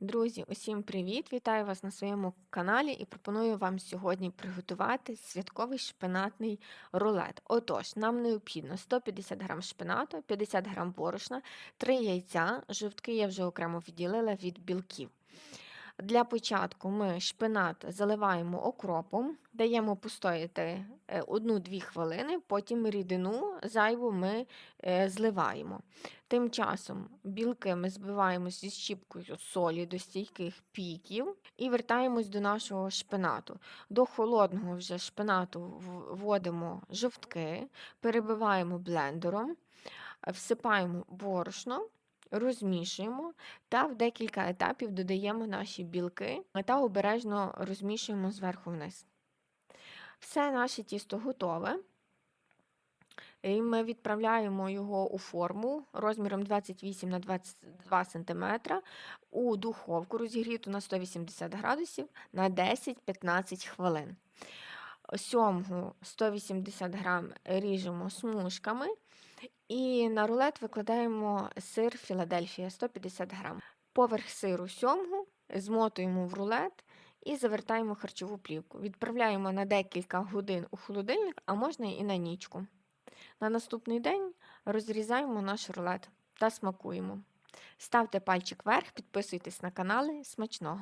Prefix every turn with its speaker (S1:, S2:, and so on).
S1: Друзі, усім привіт! Вітаю вас на своєму каналі і пропоную вам сьогодні приготувати святковий шпинатний рулет. Отож, нам необхідно 150 г шпинату, 50 г борошна, 3 яйця, жовтки я вже окремо відділила від білків. Для початку ми шпинат заливаємо окропом, даємо постояти 1-2 хвилини, потім рідину зайву ми е, зливаємо. Тим часом білки ми збиваємо зі щіпкою солі до стійких піків і вертаємось до нашого шпинату. До холодного вже шпинату вводимо жовтки, перебиваємо блендером, всипаємо борошно розмішуємо та в декілька етапів додаємо наші білки та обережно розмішуємо зверху вниз. Все наше тісто готове. І Ми відправляємо його у форму розміром 28 на 22 см у духовку розігріту на 180 градусів на 10-15 хвилин. Сьомгу 180 грам ріжемо смужками і на рулет викладаємо сир Філадельфія 150 грам. Поверх сиру сьомгу змотуємо в рулет і завертаємо харчову плівку. Відправляємо на декілька годин у холодильник, а можна і на нічку. На наступний день розрізаємо наш рулет та смакуємо. Ставте пальчик вверх, підписуйтесь на канали. Смачного!